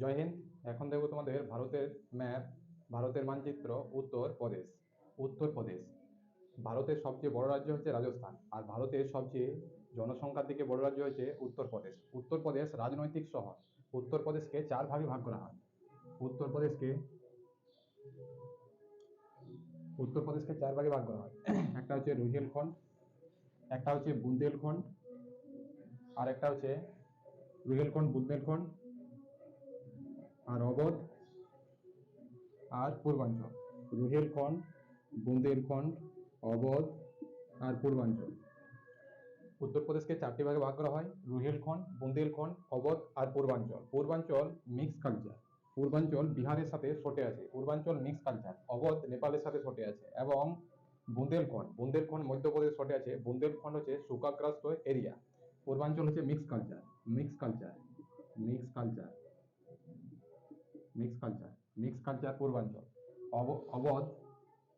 জয় হিন্দ। এখন দেখব তোমাদের ভারতের ম্যাপ, ভারতের মানচিত্র, উত্তর প্রদেশ উত্তর প্রদেশ। ভারতের সবচেয়ে বড় রাজ্য হচ্ছে রাজস্থান, আর ভারতের সবচেয়ে জনসংখ্যার দিকে বড় রাজ্য হচ্ছে উত্তরপ্রদেশ উত্তরপ্রদেশ রাজনৈতিক শহর। উত্তরপ্রদেশকে চার ভাগে ভাগ করা হয়। উত্তরপ্রদেশকে উত্তরপ্রদেশকে চার ভাগে ভাগ করা হয়। একটা হচ্ছে রুহেলখণ্ড একটা হচ্ছে বুন্দেলখণ্ড, আর একটা হচ্ছে রুহেলখণ্ড বুন্দেলখণ্ড। আর অবধ আর পূর্বাঞ্চল। রুহেলখণ্ড বুন্দেলখণ্ড অবধ আর পূর্বাঞ্চল। উত্তরপ্রদেশকে চারটি ভাগে ভাগ করা হয় রুহেলখণ্ড বুন্দেলখণ্ড অবধ আর পূর্বাঞ্চল। পূর্বাঞ্চল মিক্স কালচার পূর্বাঞ্চল বিহারের সাথে সটে আছে। পূর্বাঞ্চল মিক্স কালচার অবধ নেপালের সাথে সটে আছে এবং বুন্দেলখণ্ড বুন্দেলখণ্ড মধ্যপ্রদেশ সটে আছে। বুন্দেলখণ্ড হচ্ছে শুকাগ্রস্ত এরিয়া। পূর্বাঞ্চল হচ্ছে mix culture mix culture mix culture mix culture mix culture পূর্বাঞ্চল। অব- অবধ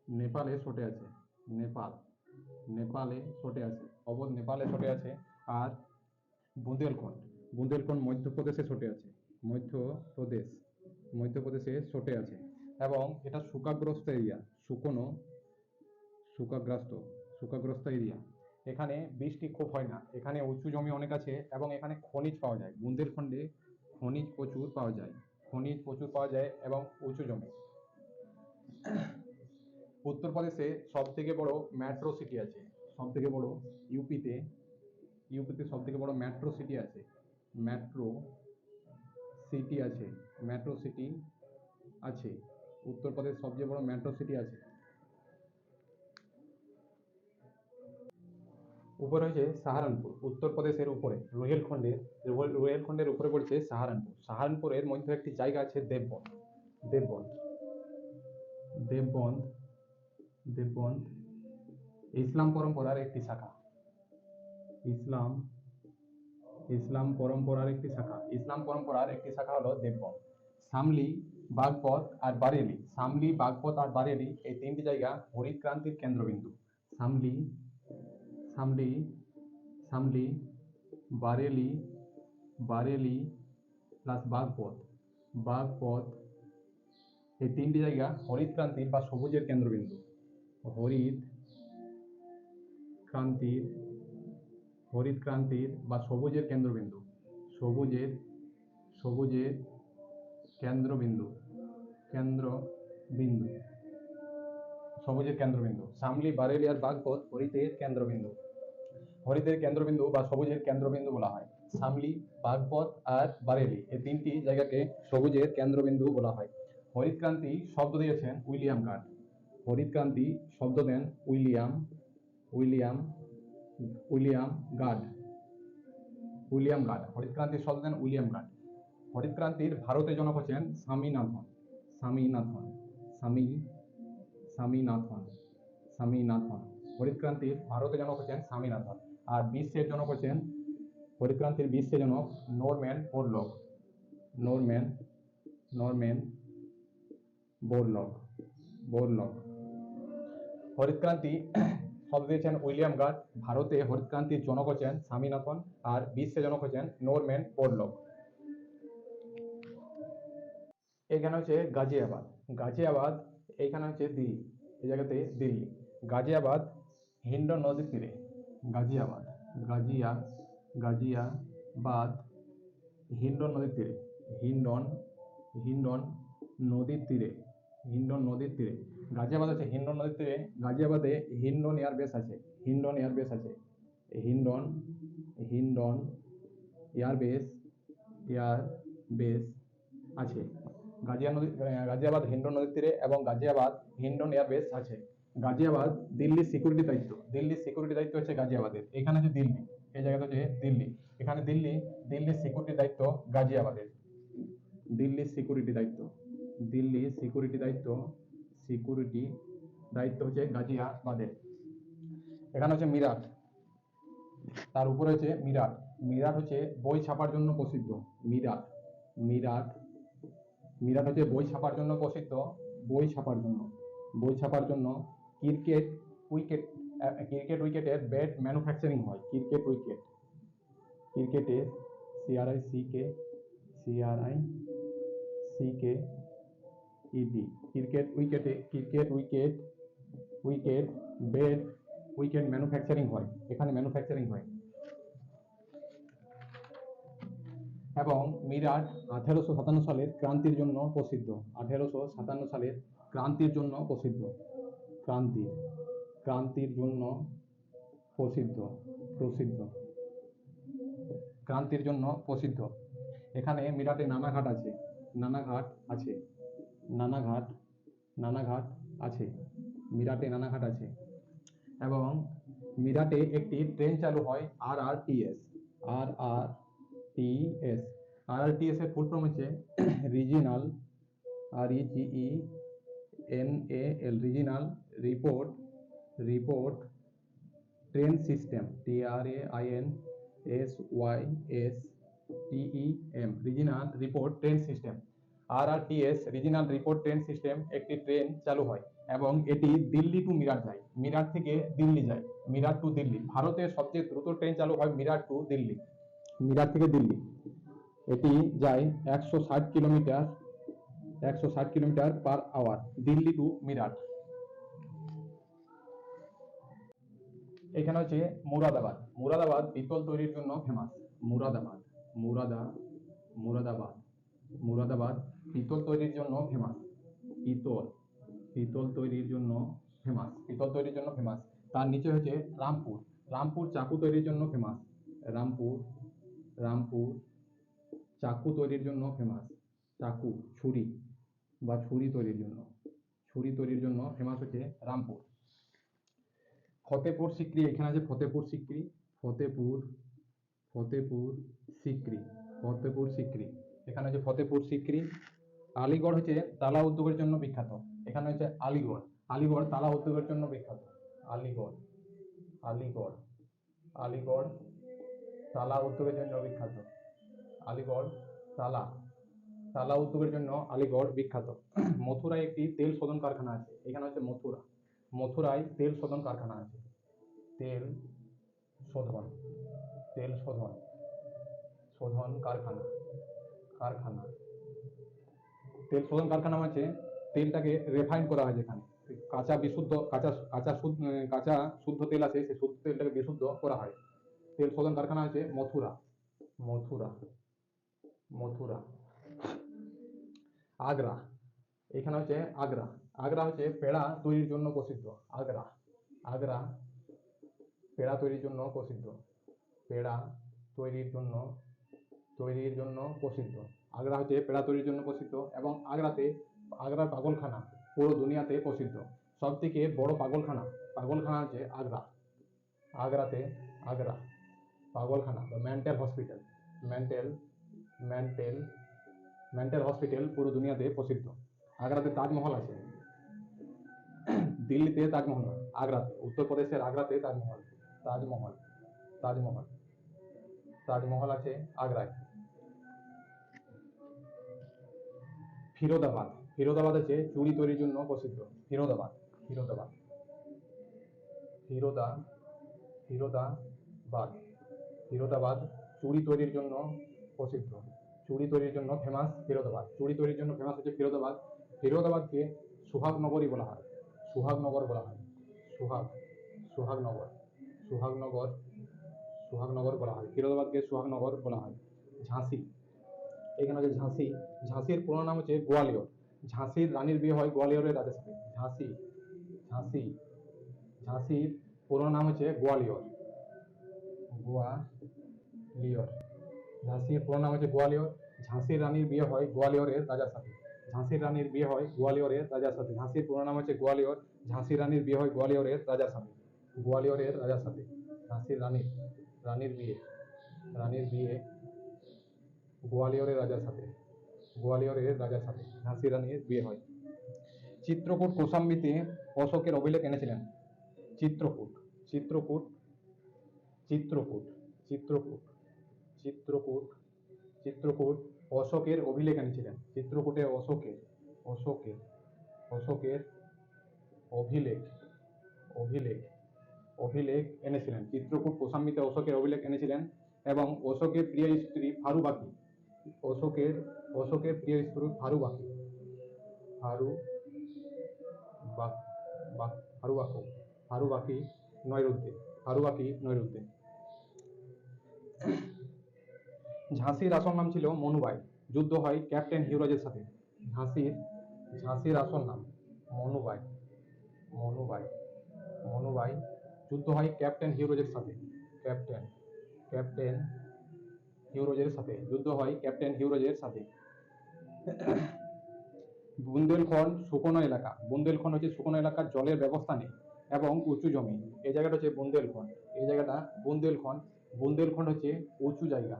নেপালে সটে আছে, নেপাল। নেপালে সটে আছে, অবধ নেপালে সটে আছে, আর বুন্দেলখণ্ড। বুন্দেলখণ্ড মধ্যপ্রদেশে সটে আছে, মধ্যপ্রদেশ, মধ্যপ্রদেশে সটে আছে। এবং এটা শুকাগ্রস্ত এরিয়া, শুকনো, শুকাগ্রস্ত শুকাগ্রস্ত এরিয়া। এখানে বৃষ্টি খুব হয় না, এখানে উঁচু জমি অনেক আছে এবং এখানে খনিজ পাওয়া যায়। বুন্দেলখণ্ডে খনিজ প্রচুর পাওয়া যায়। খনিজ প্রচুর পাওয়া যায় এবং উঁচু জমি। উত্তরপ্রদেশে সব থেকে বড় মেট্রো সিটি আছে। সব থেকে বড় ইউপিতে ইউপিতে সব থেকে বড় মেট্রো সিটি আছে। মেট্রো সিটি আছে। মেট্রো সিটি আছে। উত্তরপ্রদেশ সবচেয়ে বড় মেট্রো সিটি আছে। উপরে হচ্ছে সাহারানপুর, উত্তরপ্রদেশের উপরে রুহেলখণ্ডের রুহেল- রুহেলখণ্ডের উপরে পড়ছে সাহারানপুর। সাহারানপুরের মধ্যে একটি জায়গা আছে দেববন। দেববন। দেববন্ধ দেববন্ধ ইসলাম পরম্পরার একটি শাখা। ইসলাম ইসলাম পরম্পরার একটি শাখা। ইসলাম পরম্পরার একটি শাখা হলো দেববন্ধ সামলি, বাগপথ আর বারেলি। সামলি, বাগপথ আর বারেলি এই তিনটি জায়গা হরিত ক্রান্তির কেন্দ্রবিন্দু। সামলি সামলি সামলি, বারেলি বারেলি প্লাস বাগপথ বাগপথ এই তিনটি জায়গা, হরিত ক্রান্তির বা সবুজের কেন্দ্রবিন্দু। হরিত ক্রান্তির হরিত ক্রান্তির বা সবুজের কেন্দ্রবিন্দু। সবুজের সবুজের কেন্দ্রবিন্দু। কেন্দ্রবিন্দু। সবুজের কেন্দ্রবিন্দু। সামলি, বারেলি আর বাগপথ হরিতের কেন্দ্রবিন্দু। হরিতের কেন্দ্রবিন্দু বা সবুজের কেন্দ্রবিন্দু বলা হয়। সামলি বাগপথ আর বারেলি এই তিনটি জায়গাকে সবুজের কেন্দ্রবিন্দু বলা হয়। হরিত ক্রান্তি শব্দ দিয়েছেন উইলিয়াম গার্ড। হরিত ক্রান্তি শব্দ দেন William William William Gaud. William Gaud Harit ক্রান্তির শব্দ দেন উইলিয়াম গার্ড। হরিত ক্রান্তির ভারতের জনক হচ্ছেন স্বামীনাথন। স্বামীনাথন, স্বামী, স্বামীনাথন স্বামীনাথন। হরিত ক্রান্তির ভারতের জনক হচ্ছেন স্বামীনাথন। আর বিশ্বের জনক হচ্ছেন হরিত ক্রান্তির বিশ্বের জনক Norman Borlaug Norman Norman Borlaug Borlaug হরিতক্রান্তি শব্দ দিয়েছেন উইলিয়াম গার্ড। ভারতে হরিতক্রান্তির জনক হচ্ছেন স্বামীনাথন আর বিশ্বের জনক হচ্ছেন নোরম্যান বোরলক এখানে হচ্ছে গাজিয়াবাদ। গাজিয়াবাদ এইখানে হচ্ছে দিল্লি। এই জায়গাতে দিল্লি। গাজিয়াবাদ হিন্ডন নদীর তীরে। গাজিয়াবাদ গাজিয়া গাজিয়াবাদ হিন্ডন নদীর তীরে। হিন্ডন হিন্ডন নদীর তীরে। হিন্ডন নদীর তীরে। গাজিয়াবাদ আছে হিন্ডন নদীর তীরে। গাজিয়াবাদে হিন্ডন এয়ারবেস আছে। হিন্ডন এয়ারবেস আছে। হিন্ডন হিন্ডন এয়ারবেস এয়ারবেস আছে। গাজিয়া নদী গাজিয়াবাদ হিন্ডন নদীর তীরে এবং গাজিয়াবাদ হিন্ডন এয়ারবেস আছে। গাজিয়াবাদ, দিল্লির সিকিউরিটি দায়িত্ব। দিল্লির সিকিউরিটি দায়িত্ব হচ্ছে গাজিয়াবাদের। এখানে হচ্ছে দিল্লি। এই জায়গাটা হচ্ছে দিল্লি। এখানে দিল্লি, দিল্লির সিকিউরিটি দায়িত্ব গাজিয়াবাদের। দিল্লির সিকিউরিটি দায়িত্ব। দিল্লির সিকিউরিটি দায়িত্ব সিকিউরিটি দায়িত্ব হচ্ছে গাজিয়াবাদের। এখানে হচ্ছে মিরাট। তার উপরে হচ্ছে মিরাট। মিরাট হচ্ছে বই ছাপার জন্য প্রসিদ্ধ। মিরাট। মিরাট। মিরাট হচ্ছে বই ছাপার জন্য প্রসিদ্ধ। বই ছাপার জন্য। বই ছাপার জন্য ক্রিকেট, উইকেট ক্রিকেট উইকেটের ব্যাট ম্যানুফ্যাকচারিং হয়। Cricket, wicket. ক্রিকেটের CRI C K CRI C K ED cricket, উইকেটে cricket, wicket wicket bed wicket manufacturing হয়। এখানে ম্যানুফ্যাকচারিং হয়। এবং মিরাট আঠেরোশো সাতান্ন সালের ক্রান্তির জন্য প্রসিদ্ধ। আঠেরোশো সাতান্ন সালের ক্রান্তির জন্য প্রসিদ্ধ। ক্রান্তির ক্রান্তির জন্য প্রসিদ্ধ প্রসিদ্ধ। ক্রান্তির জন্য প্রসিদ্ধ। এখানে মিরাটে নানা ঘাট আছে নানা ঘাট আছে নানা ঘাট নানা ঘাট আছে, মিরাটে নানা ঘাট আছে। এবং মিরাটে একটি ট্রেন চালু হয় R R T S R R T S R R T S এর ফুল হচ্ছে regional, R E G E N A L, regional report report train system T R A I N S Y S T E M regional report train system R R T S regional report train system একটি train চালু হয় এবং এটি Delhi to Meerut যায়। মিরাট থেকে দিল্লি যায়। Meerut to Delhi. ভারতের সবচেয়ে দ্রুত ট্রেন চালু হয় মিরাট টু দিল্লি। মিরাট থেকে দিল্লি। এটি যায় একশো ষাট কিলোমিটার, একশো ষাট kilometre per hour Delhi to Meerut এখানে হচ্ছে মুরাদাবাদ। মুরাদাবাদ পিতল তৈরির জন্য ফেমাস মুরাদাবাদ, মুরাদা, মুরাদাবাদ মুরাদাবাদ পিতল তৈরির জন্য ফেমাস পিতল পিতল তৈরির জন্য ফেমাস পিতল তৈরির জন্য ফেমাস তার নিচে হচ্ছে রামপুর। রামপুর চাকু তৈরির জন্য ফেমাস রামপুর রামপুর চাকু তৈরির জন্য ফেমাস চাকু, ছুরি বা ছুরি তৈরির জন্য। ছুরি তৈরির জন্য ফেমাস হচ্ছে রামপুর। ফতেপুর সিক্রি, এখানে আছে ফতেপুর সিক্রি ফতেপুর ফতেপুর সিক্রি ফতেপুর সিক্রি। এখানে হচ্ছে ফতেপুর সিক্রি। আলিগড় হচ্ছে তালা উদ্যোগের জন্য বিখ্যাত। এখানে হচ্ছে আলিগড়। আলিগড় তালা উদ্যোগের জন্য বিখ্যাত। আলিগড় আলিগড় আলিগড় তালা উদ্যোগের জন্য বিখ্যাত। আলিগড় তালা তালা উদ্যোগের জন্য আলিগড় বিখ্যাত। মথুরায় একটি তেল শোধন কারখানা আছে। এখানে হচ্ছে মথুরা। মথুরায় তেল শোধন কারখানা আছে। তেল শোধন তেল শোধন শোধন কারখানা কারখানা। তেল শোধন কারখানা আছে তেলটাকে রেফাইন করা হয় যেখানে কাঁচা বিশুদ্ধ, কাঁচা কাঁচা শুদ্ধ কাঁচা শুদ্ধ তেল আছে, সেই শুদ্ধ তেলটাকে বিশুদ্ধ করা হয়। তেল শোধন কারখানা আছে মথুরা মথুরা মথুরা। আগ্রা, এখানে হচ্ছে আগ্রা। আগ্রা হচ্ছে পেড়া তৈরির জন্য প্রসিদ্ধ, আগ্রা। আগ্রা পেড়া তৈরির জন্য প্রসিদ্ধ। পেড়া তৈরির জন্য তৈরির জন্য প্রসিদ্ধ। আগ্রা হচ্ছে পেড়া তৈরির জন্য প্রসিদ্ধ এবং আগ্রাতে আগ্রার পাগলখানা পুরো দুনিয়াতে প্রসিদ্ধ। সব থেকে বড় পাগলখানা পাগলখানা হচ্ছে আগ্রা। আগ্রাতে আগ্রা পাগলখানা, বা mental hospital. Mental mental mental hospital পুরো দুনিয়াতে প্রসিদ্ধ। আগ্রাতে তাজমহল আছে। দিল্লিতে তাজমহল নয়, আগ্রাতে উত্তরপ্রদেশের আগ্রাতে তাজমহল তাজমহল তাজমহল তাজমহল আছে আগ্রায়। ফিরোদাবাদ ফিরোদাবাদ আছে চুড়ি তৈরির জন্য প্রসিদ্ধ ফিরোদাবাদ ফিরোদাবাদ। ফিরোদা ফিরোদাবাদ ফিরোদাবাদ চুরি তৈরির জন্য প্রসিদ্ধ চুরি তৈরির জন্য ফেমাস ফিরোদাবাদ। চুরি তৈরির জন্য ফেমাস হচ্ছে ফিরোদাবাদ। ফিরোদাবাদকে সুহাগনগরই বলা হয়। সুহাগনগর বলা হয়। সুহাগ, সুহাগনগর সুহাগনগর সুহাগনগর বলা হয়। ফিরোদাবাদকে সুহাগনগর বলা হয়। ঝাঁসি, এখানে হচ্ছে ঝাঁসি। ঝাঁসির পুরো নাম হচ্ছে গোয়ালিয়র। ঝাঁসির রানীর বিয়ে হয় গোয়ালিয়রের রাজার সাথে ঝাঁসি ঝাঁসি, ঝাঁসির পুরো নাম হচ্ছে গোয়ালিয়র। গোয়ালিয়র। ঝাঁসির পুরো নাম হচ্ছে গোয়ালিয়র। ঝাঁসির রানীর বিয়ে হয় গোয়ালিয়রের রাজার সাথে। ঝাঁসির রানীর বিয়ে হয় গোয়ালিয়রের রাজার সাথে। ঝাঁসির পুরো নাম হচ্ছে গোয়ালিয়র, ঝাঁসির রানীর বিয়ে হয় গোয়ালিয়রের রাজার সাথে। গোয়ালিয়রের রাজার সাথে। ঝাঁসির রানীর রানীর বিয়ে রানীর বিয়ে গোয়ালিয়রের রাজার সাথে। গোয়ালিয়রের রাজার সাথে ঝাঁসি রানীর বিয়ে হয়। চিত্রকূট কৌশাম্বীতে অশোকের অভিলেখ এনেছিলেন। চিত্রকূট চিত্রকূট চিত্রকূট চিত্রকূট চিত্রকূট চিত্রকূট অশোকের অভিলেখ এনেছিলেন। চিত্রকূটে অশোকের অশোকের অশোকের অভিলেখ অভিলেখ অভিলেখ এনেছিলেন। চিত্রকূট কৌশাম্বীতে অশোকের অভিলেখ এনেছিলেন এবং অশোকের প্রিয় স্ত্রী ফারুবাকি, অশোকের অশোকের প্রিয় স্ত্রী ফারুবাকি ফারু বাক বাক ফারুবাকু, ফারুবাকি নয়রুদ্দিন ফারুবাকি নয়রুদ্দিন ঝাঁসির আসল নাম ছিল মনুবাই যুদ্ধ হয় ক্যাপ্টেন হিউরাজের সাথে। ঝাঁসির ঝাঁসির আসল নাম মনুবাই মনুবাই মনুবাই যুদ্ধ হয় ক্যাপ্টেন হিউরোজের সাথে। ক্যাপ্টেন ক্যাপ্টেন হিউরোজের সাথে। যুদ্ধ হয় ক্যাপ্টেন হিউরোজের সাথে। বুন্দেলখণ্ড শুকনো এলাকা। বুন্দেলখণ্ড হচ্ছে শুকনো এলাকার জলের ব্যবস্থা নেই এবং উঁচু জমি। এই জায়গাটা হচ্ছে বুন্দেলখণ্ড। এই জায়গাটা বুন্দেলখণ্ড। বুন্দেলখণ্ড হচ্ছে উঁচু জায়গা।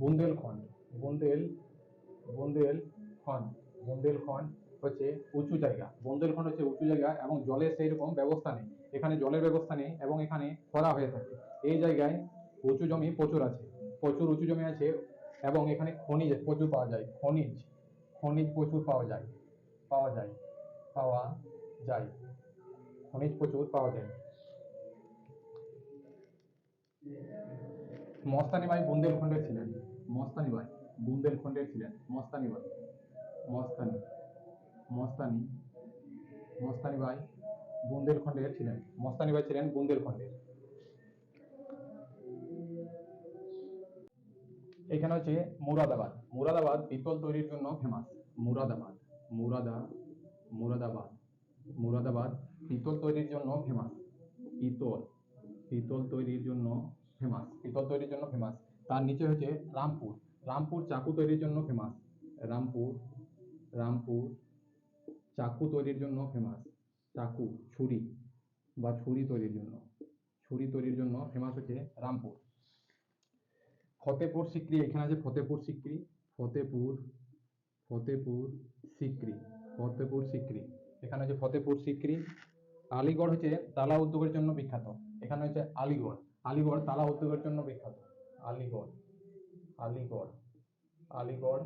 বুন্দেলখণ্ড বুন্দেল বুন্দেলখণ্ড বুন্দেলখণ্ড হচ্ছে উঁচু জায়গা। বুন্দেলখণ্ড হচ্ছে উঁচু জায়গা এবং জলের সেই রকম ব্যবস্থা নেই। এখানে জলের ব্যবস্থা নেই এবং এখানে খরা হয়ে থাকে। এই জায়গায় উঁচু জমি প্রচুর আছে। প্রচুর উঁচু জমি আছে এবং এখানে খনিজ প্রচুর পাওয়া যায়। খনিজ খনিজ প্রচুর পাওয়া যায়। পাওয়া যায়। পাওয়া যায়। খনিজ প্রচুর পাওয়া যায়। মস্তানি ভাই বুন্দেলখণ্ডের ছিলেন। মস্তানি ভাই বুন্দেলখণ্ডের ছিলেন। মস্তানি ভাই, মস্তানি মস্তানি মস্তানি ভাই বুন্দেলখণ্ডের ছিলেন। মস্তানি ভাই ছিলেন বুন্দেলখণ্ডের। এখানে হচ্ছে মুরাদাবাদ। মুরাদাবাদ পিতল তৈরির জন্য ফেমাস মুরাদাবাদ, মুরাদা, মুরাদাবাদ মুরাদাবাদ পিতল তৈরির জন্য ফেমাস পিতল পিতল তৈরির জন্য ফেমাস পিতল তৈরির জন্য ফেমাস। তার নিচে হচ্ছে রামপুর। রামপুর চাকু তৈরির জন্য ফেমাস। রামপুর রামপুর চাকু তৈরির জন্য ফেমাস। চাকু, ছুরি বা ছুরি তৈরির জন্য। ছুরি তৈরির জন্য ফেমাস হচ্ছে রামপুর। ফতেপুর সিক্রি, এখানে আছে ফতেপুর সিক্রি। ফতেপুর ফতেপুর সিক্রি ফতেপুর সিক্রি। এখানে হচ্ছে ফতেপুর সিক্রি। আলিগড় হচ্ছে তালা উদ্যোগের জন্য বিখ্যাত। এখানে হচ্ছে আলিগড়। আলিগড় তালা উদ্যোগের জন্য বিখ্যাত। আলিগড় আলিগড় আলিগড়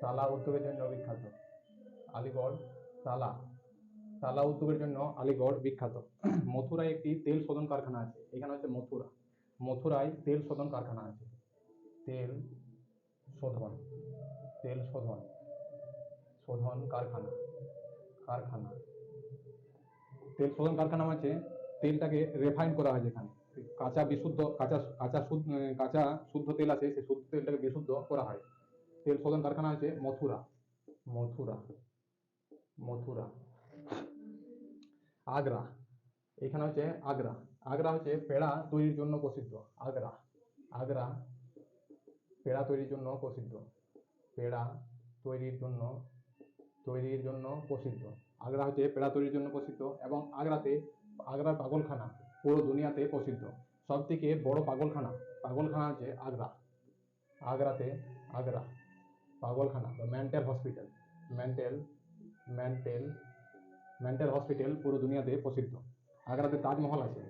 তালা উদ্যোগের জন্য বিখ্যাত। আলিগড় তালা তালা উদ্যোগের জন্য আলিগড় বিখ্যাত। মথুরায় একটি তেল শোধন কারখানা আছে। এখানে হচ্ছে মথুরা। মথুরায় তেল শোধন কারখানা আছে। তেল শোধন তেল শোধন শোধন কারখানা কারখানা। তেল শোধন কারখানা আছে তেলটাকে রেফাইন করা হয় যেখানে। কাঁচা বিশুদ্ধ, কাঁচা কাঁচা কাঁচা শুদ্ধ তেল আছে, সেই শুদ্ধ তেলটাকে বিশুদ্ধ করা হয়। তেল শোধন কারখানা আছে মথুরা। মথুরা। মথুরা। আগ্রা। এখানে হচ্ছে আগ্রা। আগ্রা হচ্ছে পেড়া তৈরির জন্য প্রসিদ্ধ। আগ্রা। আগ্রা পেড়া তৈরির জন্য প্রসিদ্ধ। পেড়া তৈরির জন্য তৈরির জন্য প্রসিদ্ধ। আগ্রা হচ্ছে পেড়া তৈরির জন্য প্রসিদ্ধ এবং আগ্রাতে, আগ্রার পাগলখানা। পুরো দুনিয়াতে প্রসিদ্ধ। সব থেকে বড় পাগলখানা পাগলখানা আছে আগ্রা। আগ্রাতে, আগ্রা, পাগলখানা, বা mental hospital. Mental mental mental hospital পুরো দুনিয়াতে প্রসিদ্ধ। আগ্রাতে তাজমহল আছে।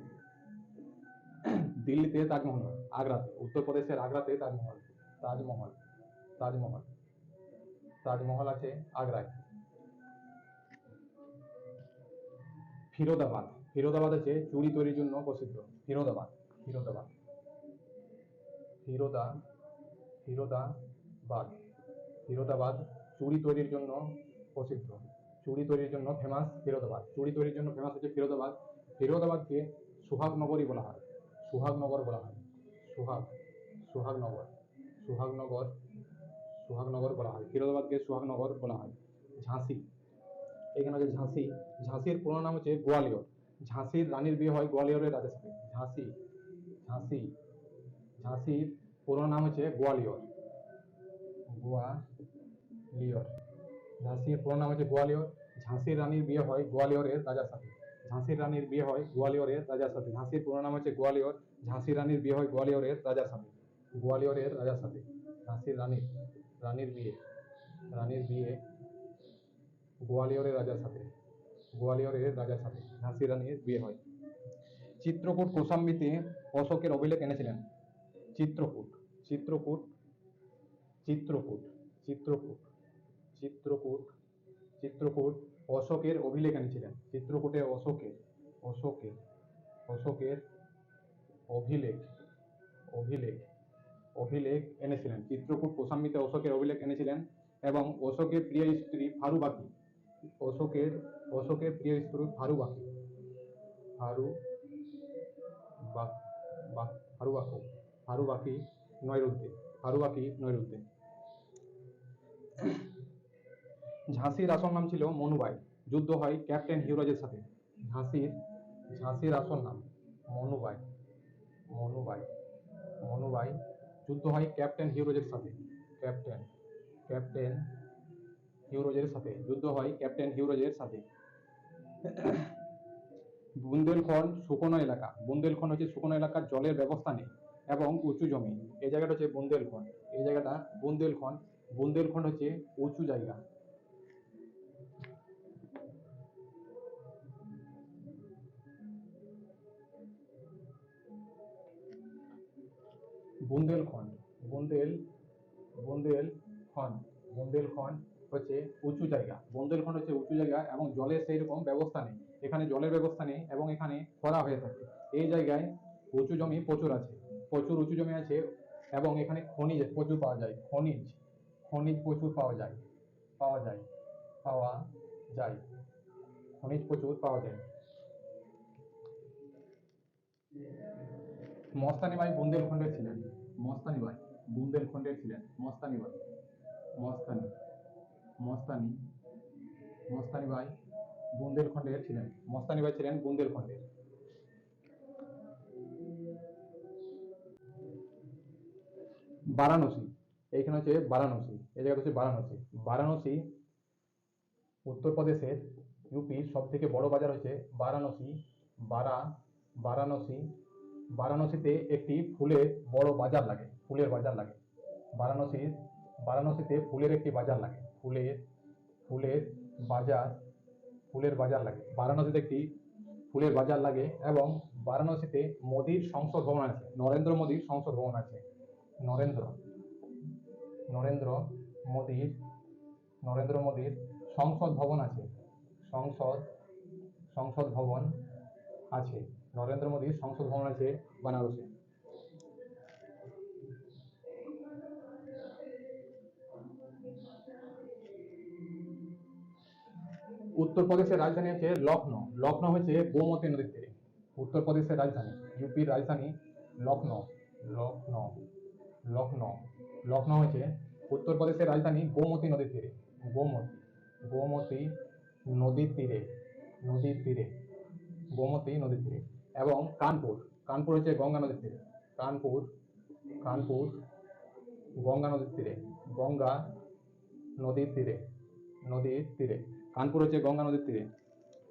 দিল্লিতে তাজমহল, আগ্রাতে, উত্তরপ্রদেশের আগ্রাতে তাজমহল তাজমহল তাজমহল তাজমহল আছে আগ্রায়। ফিরোদাবাদ ফিরোদাবাদ আছে চুড়ি তৈরির জন্য প্রসিদ্ধ। ফিরোদাবাদ ফিরোদাবাদ। ফিরোদা, ফিরোদাবাদ। ফিরোদাবাদ চুড়ি তৈরির জন্য প্রসিদ্ধ। চুড়ি তৈরির জন্য ফেমাস ফিরোদাবাদ। চুড়ি তৈরির জন্য ফেমাস হচ্ছে ফিরোদাবাদ। ফিরোদাবাদকে সুহাগনগরই বলা হয়। সুহাগনগর বলা হয়। সুহাগ সুহাগনগর সুহাগনগর সুহাগনগর বলা হয়। ফিরোদাবাদকে সুহাগনগর বলা হয়। ঝাঁসি। এখানে আছে ঝাঁসি, ঝাঁসির পুরো নাম হচ্ছে গোয়ালিয়র। ঝাঁসির রানীর বিয়ে হয় গোয়ালিয়রের রাজার সাথে ঝাঁসি ঝাঁসি, ঝাঁসির পুরো নাম হচ্ছে গোয়ালিয়র। গোয়ালিয়র। ঝাঁসির পুরো নাম হচ্ছে গোয়ালিয়র। ঝাঁসির রানীর বিয়ে হয় গোয়ালিয়রের রাজার সাথে ঝাঁসির রানীর বিয়ে হয় গোয়ালিয়রের রাজার সাথে ঝাঁসির পুরো নাম হচ্ছে গোয়ালিয়র। ঝাঁসির রানীর বিয়ে হয় গোয়ালিয়রের রাজার সাথে গোয়ালিয়রের রাজার সাথে ঝাঁসির রানীর রানীর বিয়ে। রানীর বিয়ে গোয়ালিয়রের রাজার সাথে গোয়ালিয়রের রাজার সাথে ঝাঁসি রানীর বিয়ে হয়। চিত্রকূট কৌশাম্বীতে অশোকের অভিলেখ এনেছিলেন। চিত্রকূট চিত্রকূট চিত্রকূট চিত্রকূট চিত্রকূট চিত্রকূট, অশোকের অভিলেখ এনেছিলেন। চিত্রকূটে অশোকের অশোকের অশোকের অভিলেখ অভিলেখ অভিলেখ এনেছিলেন। চিত্রকূট কোসাম্বিতে অশোকের অভিলেখ এনেছিলেন এবং অশোকের প্রিয় স্ত্রী ফারুবাকি অশোকের অশোকের প্রিয় স্ত্রী ফারুবাকি ফারু বা- বা- ফারুবাকু ফারুবাকি নয়রুদ্দিন। ফারুবাকি নয়রুদ্দিন। ঝাঁসির আসল নাম ছিল মনুবাই। যুদ্ধ হয় ক্যাপ্টেন হিউরাজের সাথে। ঝাঁসির ঝাঁসির আসল নাম মনুবাই। মনুবাই। মনুবাই যুদ্ধ হয় ক্যাপ্টেন হিউরোজের সাথে। ক্যাপ্টেন ক্যাপ্টেন হিউরোজের সাথে। যুদ্ধ হয় ক্যাপ্টেন হিউরোজের সাথে। বুন্দেলখন্ড শুকনো এলাকা। বুন্দেলখন্ড হচ্ছে শুকনো এলাকার জলের ব্যবস্থা নেই এবং উঁচু জমি। এই জায়গাটা হচ্ছে বুন্দেলখন্ড এই জায়গাটা বুন্দেলখন্ড বুন্দেলখন্ড হচ্ছে উঁচু জায়গা। বুন্দেলখন্ড বুন্দেল বুন্দেলখন্ড বুন্দেলখন্ড হচ্ছে উঁচু জায়গা বুন্দেলখন্ড হচ্ছে উঁচু জায়গা এবং জলের সেই রকম ব্যবস্থা নেই। এখানে জলের ব্যবস্থা নেই এবং এখানে খরা হয়ে থাকে। এই জায়গায় উঁচু জমি প্রচুর আছে। প্রচুর উঁচু জমি আছে এবং এখানে খনিজ প্রচুর পাওয়া যায়। খনিজ খনিজ প্রচুর পাওয়া যায়। পাওয়া যায়। পাওয়া যায়। খনিজ প্রচুর পাওয়া যায়। মস্তানি ভাই বুন্দেলখণ্ডের ছিলেন। মস্তানি ভাই বুন্দেলখণ্ডের ছিলেন। মস্তানি ভাই মস্তানি। মস্তানি মস্তানি ভাই বুন্দেলখণ্ডের ছিলেন। মস্তানি ভাই ছিলেন বুন্দেলখণ্ডের বারাণসী, এইখানে হচ্ছে বারাণসী, এই জায়গাটা হচ্ছে বারাণসী। বারাণসী উত্তরপ্রদেশের ইউপির সব থেকে বড় বাজার হচ্ছে বারাণসী, বারা, বারাণসী। বারাণসীতে একটি ফুলের বড় বাজার লাগে, ফুলের বাজার লাগে। বারাণসীর, বারাণসীতে ফুলের একটি বাজার লাগে। ফুলের ফুলের বাজার ফুলের বাজার লাগে। বারাণসীতে একটি ফুলের বাজার লাগে এবং বারাণসীতে মোদির সংসদ ভবন আছে। নরেন্দ্র মোদির সংসদ ভবন আছে। নরেন্দ্র নরেন্দ্র মোদির নরেন্দ্র মোদির সংসদ ভবন আছে। সংসদ সংসদ ভবন আছে। নরেন্দ্র মোদীর সংসদ ভবন আছে বানারসে। উত্তরপ্রদেশের রাজধানী হচ্ছে লখনৌ লখনৌ হচ্ছে গোমতী নদীর তীরে। উত্তরপ্রদেশের রাজধানী, ইউপির রাজধানী লখনৌ লখনৌ লখনৌ লখনৌ হচ্ছে উত্তরপ্রদেশের রাজধানী গোমতী নদীর তীরে। গোমতী গোমতী নদীর তীরে নদীর তীরে, গোমতী নদীর তীরে এবং কানপুর কানপুর হচ্ছে গঙ্গা নদীর তীরে। কানপুর কানপুর, গঙ্গা নদীর তীরে, গঙ্গা নদীর তীরে নদীর তীরে। কানপুর হচ্ছে গঙ্গা নদীর তীরে।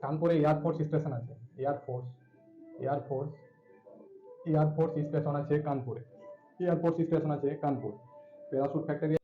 কানপুরে এয়ারফোর্স স্টেশন আছে। Air force air force air force station আছে কানপুরে। এয়ারফোর্স স্টেশন আছে কানপুর। Parachute factory